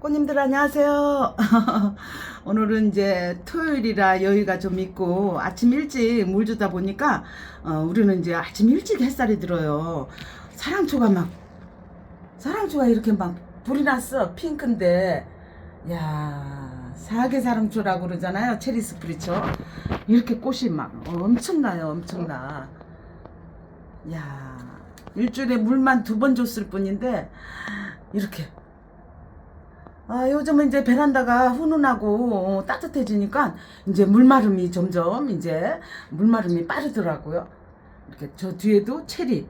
꽃님들 안녕하세요. 오늘은 이제 토요일이라 여유가 좀 있고 아침 일찍 물 주다 보니까 어, 우리는 이제 아침 일찍 햇살이 들어요. 사랑초가 막 사랑초가 이렇게 막 불이 났어. 핑크인데. 야 사계 사랑초라고 그러잖아요. 체리 스프리초 이렇게 꽃이 막 엄청나요 엄청나. 야 일주일에 물만 두 번 줬을 뿐인데 이렇게 아, 요즘은 이제 베란다가 훈훈하고 어, 따뜻해지니까 이제 물마름이 점점 이제 물마름이 빠르더라고요. 이렇게 저 뒤에도 체리.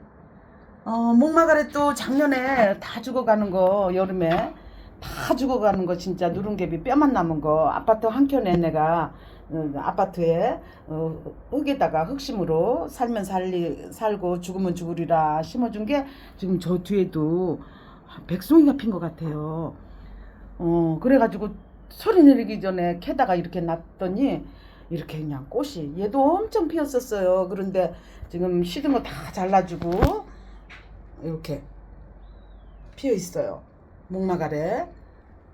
어, 목마가래 또 작년에 다 죽어가는 거 여름에 다 죽어가는 거 진짜 누룽개비 뼈만 남은 거 아파트 한 켠에 내가 어, 아파트에 어, 흙에다가 흙심으로 살면 살리 살고 죽으면 죽으리라 심어준 게 지금 저 뒤에도 백송이가 핀 것 같아요. 어, 그래가지고 소리 내리기 전에 캐다가 이렇게 놨더니 이렇게 그냥 꽃이 얘도 엄청 피었었어요. 그런데 지금 시든 거 다 잘라주고 이렇게 피어 있어요. 목마가래.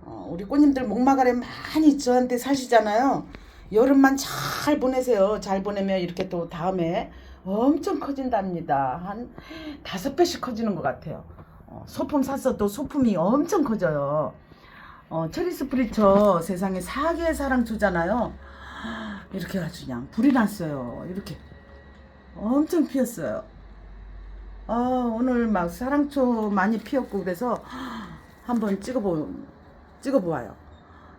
어, 우리 꽃님들 목마가래 많이 저한테 사시잖아요. 여름만 잘 보내세요. 잘 보내면 이렇게 또 다음에 엄청 커진답니다. 한 다섯 배씩 커지는 것 같아요. 어, 소품 샀어 도 소품이 엄청 커져요. 어, 체리 스 프리처 세상에 사계의 사랑초잖아요. 이렇게 아주 그냥 불이 났어요. 이렇게 엄청 피었어요. 아, 오늘 막 사랑초 많이 피었고 그래서 한번 찍어보 찍어보아요.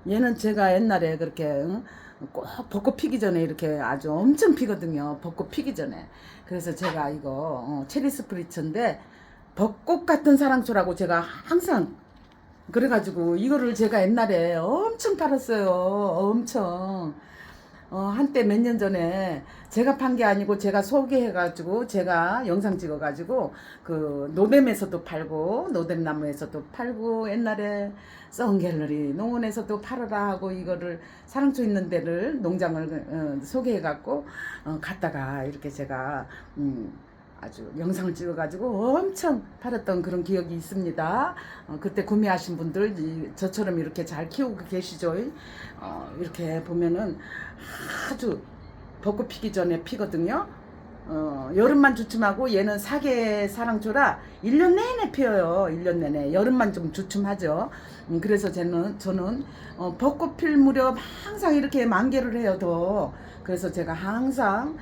얘는 제가 옛날에 그렇게 응? 꼭 벚꽃 피기 전에 이렇게 아주 엄청 피거든요. 벚꽃 피기 전에. 그래서 제가 이거 어, 체리 스 프리처인데 벚꽃 같은 사랑초라고 제가 항상 그래가지고 이거를 제가 옛날에 엄청 팔았어요. 엄청. 어, 한때 몇 년 전에 제가 판 게 아니고 제가 소개해가지고 제가 영상 찍어가지고 그 노뎀에서도 팔고 노뎀나무에서도 팔고 옛날에 썬갤러리 농원에서도 팔아라 하고 이거를 사랑초 있는 데를 농장을 어, 소개해갖고 어, 갔다가 이렇게 제가 음, 아주 영상을 찍어가지고 엄청 팔았던 그런 기억이 있습니다. 어, 그때 구매하신 분들 이- 저처럼 이렇게 잘 키우고 계시죠? 어, 이렇게 보면은 아주 벚꽃 피기 전에 피거든요. 어, 여름만 주춤하고 얘는 사계 사랑초라 1년 내내 피어요. 1년 내내. 여름만 좀 주춤하죠. 음, 그래서 저는, 저는 어, 벚꽃 필 무렵 항상 이렇게 만개를 해요. 더. 그래서 제가 항상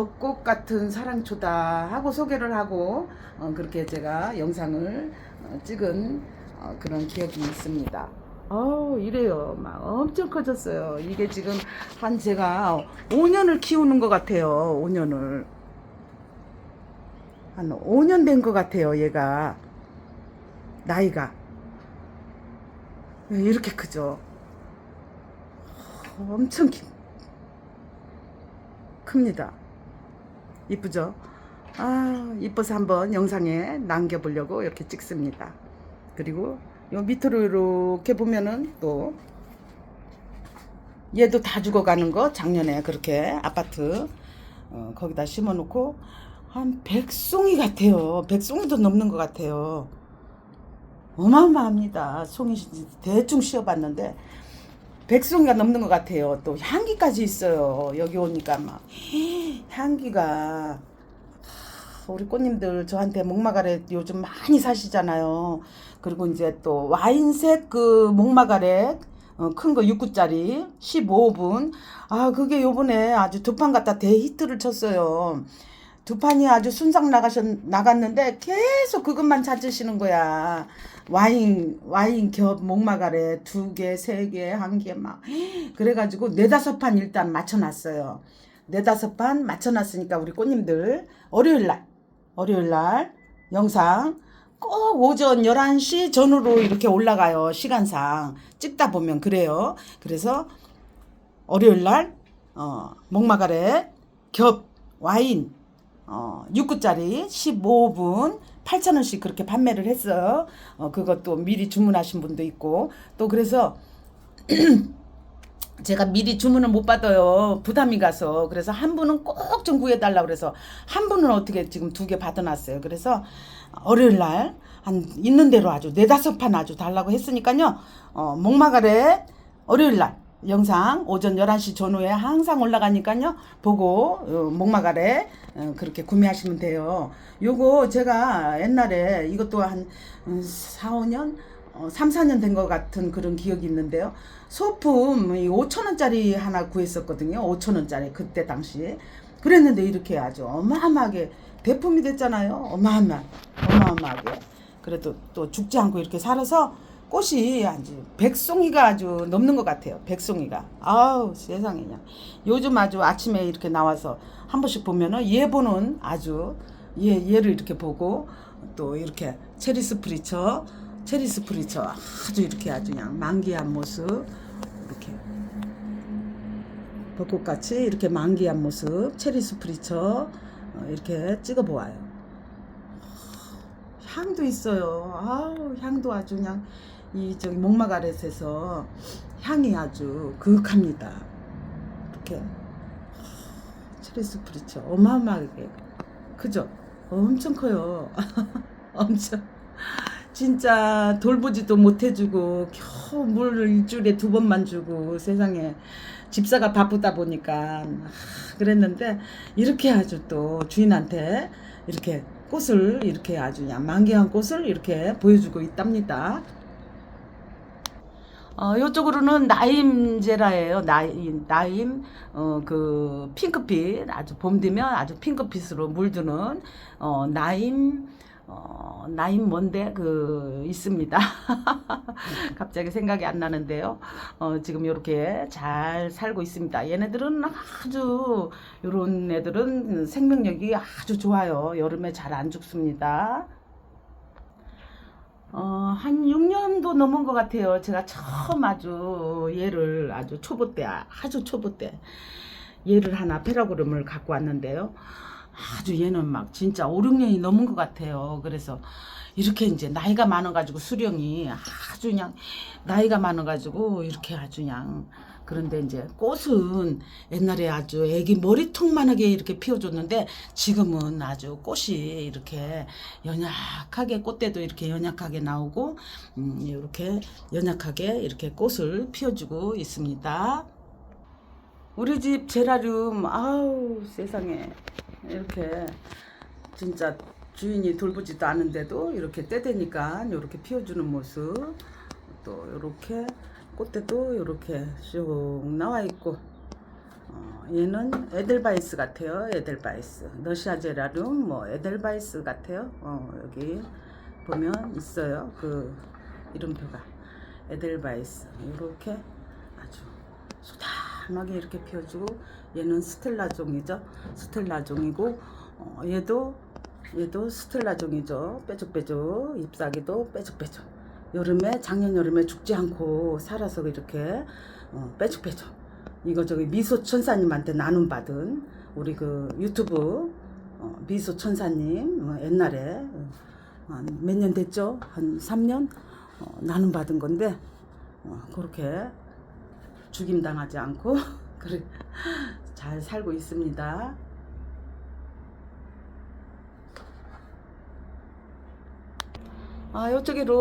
벚꽃 같은 사랑초다 하고 소개를 하고 어, 그렇게 제가 영상을 어, 찍은 어, 그런 기억이 있습니다. 어우 이래요. 막 엄청 커졌어요. 이게 지금 한 제가 5년을 키우는 것 같아요 5년을. 한 5년 된 것 같아요 얘가. 나이가. 네, 이렇게 크죠. 엄청 키, 큽니다 이쁘죠? 아, 이뻐서 한번 영상에 남겨보려고 이렇게 찍습니다. 그리고 요 밑으로 이렇게 보면은 또 얘도 다 죽어가는 거 작년에 그렇게 아파트 어, 거기다 심어놓고 한 백송이 같아요. 백송이도 넘는 것 같아요. 어마어마합니다. 송이 대충 씌워봤는데 백송이가 넘는 것 같아요. 또 향기까지 있어요. 여기 오니까 막 향기가 하, 우리 꽃님들 저한테 목마가래 요즘 많이 사시잖아요. 그리고 이제 또 와인색 그 목마가래 어, 큰거 6구짜리 15분. 아, 그게 요번에 아주 두판 갖다 대히트를 쳤어요. 두 판이 아주 순삭 나가셨, 나갔는데 계속 그것만 찾으시는 거야. 와인, 와인 겹 목마가래 두 개, 세 개, 한 개 막. 그래가지고 네다섯 판 일단 맞춰놨어요. 네다섯 판 맞춰놨으니까 우리 꽃님들 월요일 날, 월요일 날 영상 꼭 오전 11시 전후로 이렇게 올라가요. 시간상. 찍다 보면 그래요. 그래서 월요일 날, 어, 목마가래 겹 와인 어, 6구짜리 15분 8,000원씩 그렇게 판매를 했어요. 어, 그것도 미리 주문하신 분도 있고. 또 그래서 제가 미리 주문을 못 받아요. 부담이 가서. 그래서 한 분은 꼭 좀 구해달라고 그래서 한 분은 어떻게 지금 두 개 받아놨어요. 그래서 월요일 날 한 있는 대로 아주 네다섯 판 아주 달라고 했으니까요. 어, 목마가래 월요일 날 영상 오전 11시 전후에 항상 올라가니까요. 보고 어, 목마가래 어, 그렇게 구매하시면 돼요. 요거 제가 옛날에 이것도 한 음, 4, 5년 어, 3, 4년 된 것 같은 그런 기억이 있는데요. 소품 5천원짜리 하나 구했었거든요. 5천원짜리 그때 당시에. 그랬는데 이렇게 아주 어마어마하게 대품이 됐잖아요. 어마어마, 어마어마하게. 그래도 또 죽지 않고 이렇게 살아서 꽃이 아주 백송이가 아주 넘는 것 같아요. 백송이가. 아우 세상에 그냥. 요즘 아주 아침에 이렇게 나와서 한 번씩 보면은 얘 보는 아주 얘 얘를 이렇게 보고 또 이렇게 체리 스 프리처 체리 스 프리처 아주 이렇게 아주 그냥 만개한 모습 이렇게 벚꽃같이 이렇게 만개한 모습 체리 스 프리처 어, 이렇게 찍어 보아요. 향도 있어요. 아우 향도 아주 그냥 이 저기 목마가렛에서 향이 아주 그윽합니다. 이렇게 체리 스 프리처 어마어마하게 그죠? 엄청 커요. 엄청 진짜 돌보지도 못해주고 겨우 물을 일주일에 두 번만 주고 세상에 집사가 바쁘다 보니까 아, 그랬는데 이렇게 아주 또 주인한테 이렇게 꽃을 이렇게 아주 만개한 꽃을 이렇게 보여주고 있답니다. 어, 이쪽으로는 나임제라예요. 나임, 나임, 어, 그, 핑크빛, 아주 봄 되면 아주 핑크빛으로 물드는, 어, 나임, 어, 나임 뭔데, 그, 있습니다. 갑자기 생각이 안 나는데요. 어, 지금 이렇게 잘 살고 있습니다. 얘네들은 아주, 요런 애들은 생명력이 아주 좋아요. 여름에 잘 안 죽습니다. 어, 한 6년도 넘은 것 같아요. 제가 처음 아주 얘를 아주 초보 때, 아주 초보 때 얘를 하나 페라그램을 갖고 왔는데요. 아주 얘는 막 진짜 5, 6년이 넘은 것 같아요. 그래서 이렇게 이제 나이가 많아가지고 수령이 아주 그냥 나이가 많아가지고 이렇게 아주 그냥 그런데 이제 꽃은 옛날에 아주 애기 머리통만하게 이렇게 피워줬는데 지금은 아주 꽃이 이렇게 연약하게 꽃대도 이렇게 연약하게 나오고 음, 이렇게 연약하게 이렇게 꽃을 피워주고 있습니다. 우리 집 제라늄 아우 세상에 이렇게 진짜 주인이 돌보지도 않은데도 이렇게 떼대니까 이렇게 피워주는 모습 또 이렇게 꽃대도 이렇게 쭉 나와 있고 어, 얘는 에델바이스 같아요 에델바이스. 러시아 제라늄 뭐 에델바이스 같아요. 어, 여기 보면 있어요 그 이름표가. 에델바이스. 이렇게 아주 소담하게 이렇게 피워주고 얘는 스텔라 종이죠. 스텔라 종이고 어, 얘도 얘도 스텔라 종이죠. 빼죽빼죽 잎사귀도 빼죽빼죽 여름에 작년 여름에 죽지 않고 살아서 이렇게 어, 빼죽빼죽. 이거 저기 미소 천사님한테 나눔 받은 우리 그 유튜브 어, 미소 천사님 어, 옛날에 어, 몇년 됐죠? 한 3년? 어, 나눔 받은 건데 어, 그렇게 죽임 당하지 않고 그래 잘 살고 있습니다. 아, 요쪽에로,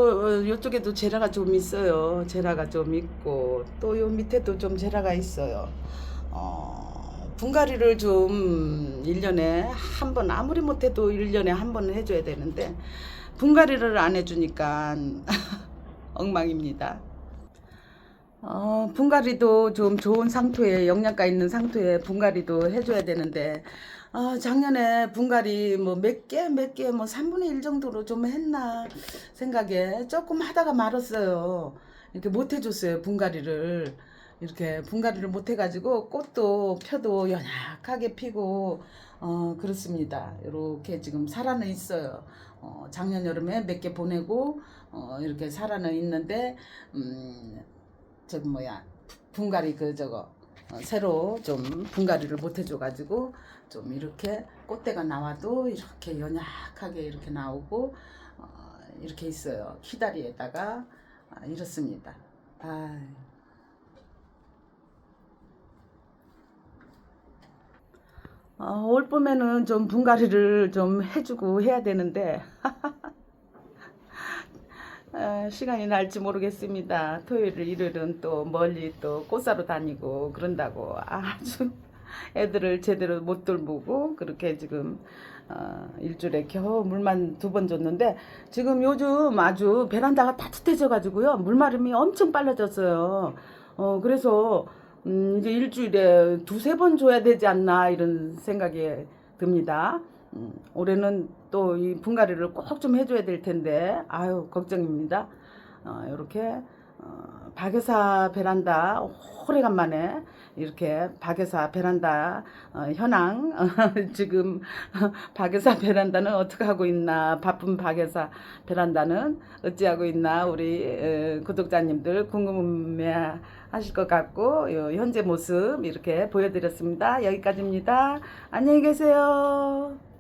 어, 요쪽에도 제라가 좀 있어요. 제라가 좀 있고, 또 요 밑에도 좀 제라가 있어요. 어, 분갈이를 좀 1년에 한 번, 아무리 못해도 1년에 한 번은 해줘야 되는데, 분갈이를 안 해주니까 엉망입니다. 어, 분갈이도 좀 좋은 상토에, 영양가 있는 상토에 분갈이도 해줘야 되는데, 아, 작년에 분갈이 뭐 몇 개, 몇 개, 뭐 3분의 1 정도로 좀 했나 생각에 조금 하다가 말았어요. 이렇게 못 해줬어요, 분갈이를. 이렇게 분갈이를 못 해가지고 꽃도 펴도 연약하게 피고, 어, 그렇습니다. 이렇게 지금 살아는 있어요. 어, 작년 여름에 몇 개 보내고, 어, 이렇게 살아는 있는데, 음, 저기 뭐야, 분갈이 그 저거, 어, 새로 좀 분갈이를 못 해줘가지고 좀 이렇게 꽃대가 나와도 이렇게 연약하게 이렇게 나오고 어, 이렇게 있어요. 키다리에다가 아, 이렇습니다. 아. 어, 올 봄에는 좀 분갈이를 좀 해주고 해야 되는데 어, 시간이 날지 모르겠습니다. 토요일, 일요일은 또 멀리 또 꽃사로 다니고 그런다고 아주 애들을 제대로 못 돌보고 그렇게 지금 어, 일주일에 겨우 물만 두 번 줬는데 지금 요즘 아주 베란다가 따뜻해져 가지고요 물마름이 엄청 빨라졌어요. 어 그래서 음, 이제 일주일에 두세 번 줘야 되지 않나 이런 생각이 듭니다. 음, 올해는 또 이 분갈이를 꼭 좀 해줘야 될 텐데 아유 걱정입니다. 어, 이렇게 어, 박여사 베란다 오래간만에 이렇게 박여사 베란다 어, 현황 지금 박여사 베란다는 어떻게 하고 있나 바쁜 박여사 베란다는 어찌하고 있나 우리 에, 구독자님들 궁금해 하실 것 같고 요 현재 모습 이렇게 보여드렸습니다. 여기까지입니다. 안녕히 계세요.